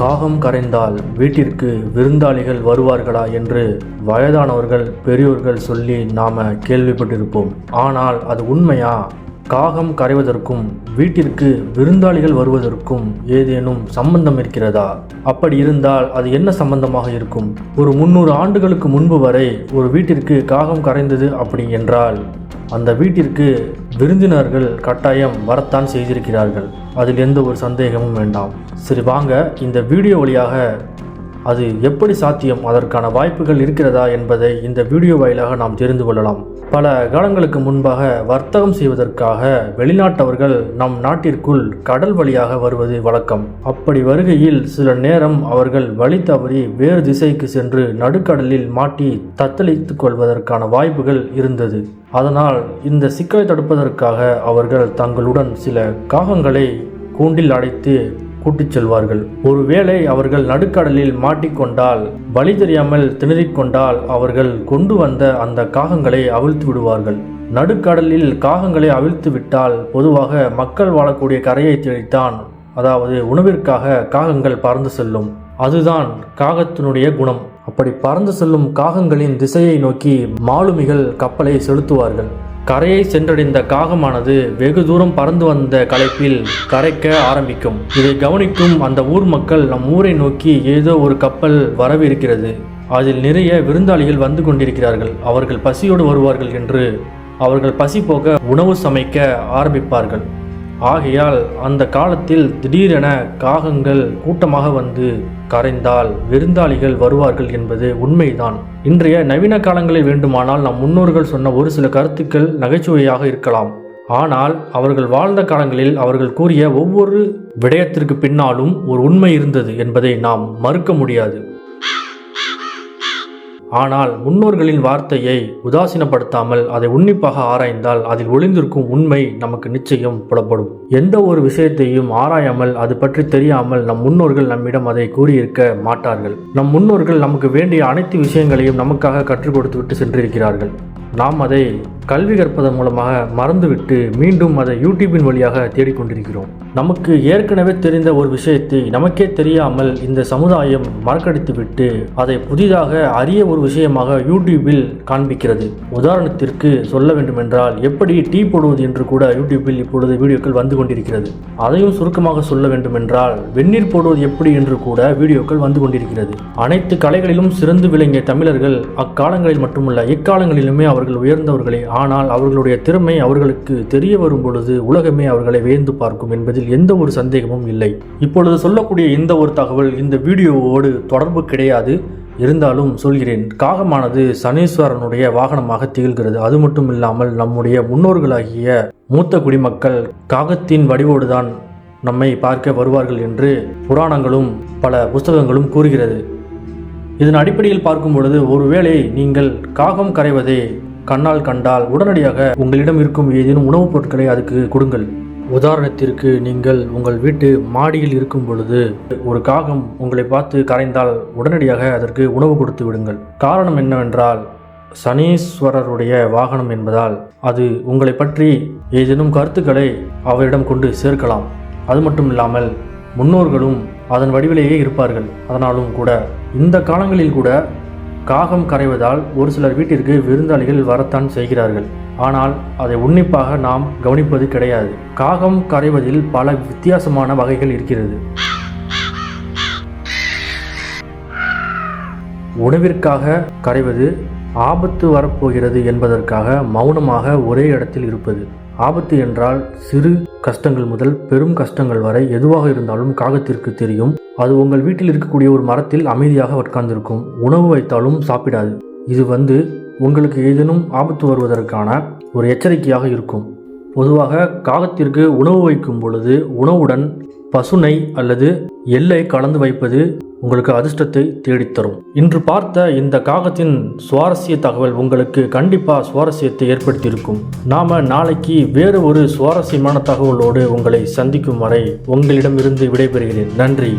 காகம் கரைந்தால் வீட்டிற்கு விருந்தாளிகள் வருவார்களா என்று வயதானவர்கள் பெரியோர்கள் சொல்லி நாம கேள்விப்பட்டிருப்போம். ஆனால் அது உண்மையா? காகம் கரைவதற்கும் வீட்டிற்கு விருந்தாளிகள் வருவதற்கும் ஏதேனும் சம்பந்தம் இருக்கிறதா? அப்படி இருந்தால் அது என்ன சம்பந்தமாக இருக்கும்? ஒரு முன்னூறு ஆண்டுகளுக்கு முன்பு வரை ஒரு வீட்டிற்கு காகம் கரைந்தது அப்படி என்றால் அந்த வீட்டிற்கு விருந்தினர்கள் கட்டாயம் வரத்தான் செய்திருக்கிறார்கள். அதில் எந்த ஒரு சந்தேகமும் வேண்டாம். சரி வாங்க இந்த வீடியோ வழியாக அது எப்படி சாத்தியம்? அதற்கான வாய்ப்புகள் இருக்கிறதா என்பதை இந்த வீடியோ வாயிலாக நாம் தெரிந்து கொள்ளலாம். பல காலங்களுக்கு முன்பாக வர்த்தகம் செய்வதற்காக வெளிநாட்டவர்கள் நம் நாட்டிற்குள் கடல் வழியாக வருவது வழக்கம். அப்படி வருகையில் சில நேரம் அவர்கள் வழி தவறி வேறு திசைக்கு சென்று நடுக்கடலில் மாட்டி தத்தளித்துக் கொள்வதற்கான வாய்ப்புகள் இருந்தது. அதனால் இந்த சிக்கலை தடுப்பதற்காக அவர்கள் தங்களுடன் சில காகங்களை கூண்டில் அடைத்து கூட்டிச் செல்வார்கள். ஒருவேளை அவர்கள் நடுக்கடலில் மாட்டிக்கொண்டால் வழி தெரியாமல் திணறிக்கொண்டால் அவர்கள் கொண்டு வந்த அந்த காகங்களை அவிழ்த்து விடுவார்கள். நடுக்கடலில் காகங்களை அவிழ்த்து விட்டால் பொதுவாக மக்கள் வாழக்கூடிய கரையை தேடித்தான் அதாவது உணவிற்காக காகங்கள் பறந்து செல்லும். அதுதான் காகத்தினுடைய குணம். அப்படி பறந்து செல்லும் காகங்களின் திசையை நோக்கி மாலுமிகள் கப்பலை செலுத்துவார்கள். கரையை சென்றடைந்த காகமானது வெகு தூரம் பறந்து வந்த களைப்பில் கரைக்க ஆரம்பிக்கும். இதை கவனிக்கும் அந்த ஊர் மக்கள் நம் ஊரை நோக்கி ஏதோ ஒரு கப்பல் வரவிருக்கிறது. அதில் நிறைய விருந்தாளிகள் வந்து கொண்டிருக்கிறார்கள். அவர்கள் பசியோடு வருவார்கள் என்று அவர்கள் பசி போக உணவு சமைக்க ஆரம்பிப்பார்கள். ஆகையால் அந்த காலத்தில் திடீரென காகங்கள் கூட்டமாக வந்து கரைந்தால் விருந்தாளிகள் வருவார்கள் என்பது உண்மைதான். இன்றைய நவீன காலங்களில் வேண்டுமானால் நம் முன்னோர்கள் சொன்ன ஒரு சில கருத்துக்கள் நகைச்சுவையாக இருக்கலாம். ஆனால் அவர்கள் வாழ்ந்த காலங்களில் அவர்கள் கூறிய ஒவ்வொரு விடயத்திற்கு பின்னாலும் ஒரு உண்மை இருந்தது என்பதை நாம் மறுக்க முடியாது. ஆனால் முன்னோர்களின் வார்த்தையை உதாசீனப்படுத்தாமல் அதை உன்னிப்பாக ஆராய்ந்தால் அதில் ஒளிந்திருக்கும் உண்மை நமக்கு நிச்சயம் புலப்படும். எந்த ஒரு விஷயத்தையும் ஆராயாமல் அது பற்றி தெரியாமல் நம் முன்னோர்கள் நம்மிடம் அதை கூறியிருக்க மாட்டார்கள். நம் முன்னோர்கள் நமக்கு வேண்டிய அனைத்து விஷயங்களையும் நமக்காக கற்றுக் கொடுத்து விட்டு சென்றிருக்கிறார்கள். நாம் அதை கல்வி கற்பதன் மூலமாக மறந்துவிட்டு மீண்டும் அதை யூடியூபின் வழியாக தேடிக்கொண்டிருக்கிறோம். நமக்கு ஏற்கனவே தெரிந்த ஒரு விஷயத்தை நமக்கே தெரியாமல் இந்த சமுதாயம் மறக்கடித்துவிட்டு அதை புதிதாக அரிய ஒரு விஷயமாக யூடியூபில் காண்பிக்கிறது. உதாரணத்திற்கு சொல்ல வேண்டுமென்றால் எப்படி டீ போடுவது என்று கூட யூடியூபில் இப்பொழுது வீடியோக்கள் வந்து கொண்டிருக்கிறது. அதையும் சுருக்கமாக சொல்ல வேண்டுமென்றால் வெந்நீர் போடுவது எப்படி என்று கூட வீடியோக்கள் வந்து கொண்டிருக்கிறது. அனைத்து கலைகளிலும் சிறந்து விளங்கிய தமிழர்கள் அக்காலங்களில் மட்டுமல்ல இக்காலங்களிலுமே அவர்கள் உயர்ந்தவர்களே ஆனால் அவர்களுடைய திறமை அவர்களுக்கு தெரிய வரும் பொழுது உலகமே அவர்களை வேந்து பார்க்கும் என்பதில் எந்த ஒரு சந்தேகமும் இல்லை. இப்பொழுது சொல்லக்கூடிய இந்த ஒரு தகவல் இந்த வீடியோவோடு தொடர்பு கிடையாது. இருந்தாலும் சொல்கிறேன் காகமானது சனீஸ்வரனுடைய வாகனமாக திகழ்கிறது. அது மட்டும் இல்லாமல் நம்முடைய முன்னோர்களாகிய மூத்த குடிமக்கள் காகத்தின் வடிவோடுதான் நம்மை பார்க்க வருவார்கள் என்று புராணங்களும் பல புஸ்தகங்களும் கூறுகிறது. இதன் அடிப்படையில் பார்க்கும் பொழுது ஒருவேளை நீங்கள் காகம் கரைவதை கண்ணால் கண்டால் உடனடியாக உங்களிடம் இருக்கும் ஏதேனும் உணவுப் பொருட்களை அதுக்கு கொடுங்கள். உதாரணத்திற்கு நீங்கள் உங்கள் வீட்டு மாடியில் இருக்கும் பொழுது ஒரு காகம் உங்களை பார்த்து கரைந்தால் உடனடியாக அதற்கு உணவு கொடுத்து விடுங்கள். காரணம் என்னவென்றால் சனீஸ்வரருடைய வாகனம் என்பதால் அது உங்களை பற்றி ஏதேனும் கருத்துக்களை அவரிடம் கொண்டு சேர்க்கலாம். அது மட்டும் இல்லாமல் முன்னோர்களும் அதன் வடிவிலேயே இருப்பார்கள். அதனாலும் கூட இந்த காலங்களில் கூட காகம் கரைவதால் ஒரு சிலர் வீட்டிற்கு விருந்தாளிகள் வரத்தான் செய்கிறார்கள். ஆனால் அதை உன்னிப்பாக நாம் கவனிப்பது கிடையாது. காகம் கரைவதில் பல வித்தியாசமான வகைகள் இருக்கிறது. உணவிற்காக கரைவது ஆபத்து வரப்போகிறது என்பதற்காக மௌனமாக ஒரே இடத்தில் இருப்பது. ஆபத்து என்றால் சிறு கஷ்டங்கள் முதல் பெரும் கஷ்டங்கள் வரை எதுவாக இருந்தாலும் காகத்திற்கு தெரியும். அது உங்கள் வீட்டில் இருக்கக்கூடிய ஒரு மரத்தில் அமைதியாக உட்கார்ந்திருக்கும். உணவு வைத்தாலும் சாப்பிடாது. இது வந்து உங்களுக்கு ஏதேனும் ஆபத்து வருவதற்கான ஒரு எச்சரிக்கையாக இருக்கும். பொதுவாக காகத்திற்கு உணவு வைக்கும் பொழுது உணவுடன் பசுனை அல்லது எல்லை கலந்து வைப்பது உங்களுக்கு அதிர்ஷ்டத்தை தேடித்தரும். இன்று பார்த்த இந்த காகத்தின் சுவாரஸ்ய தகவல் உங்களுக்கு கண்டிப்பாக சுவாரஸ்யத்தை ஏற்படுத்தியிருக்கும். நாம் நாளைக்கு வேறு ஒரு சுவாரஸ்யமான தகவலோடு உங்களை சந்திக்கும் வரை உங்களிடமிருந்து விடைபெறுகிறேன். நன்றி.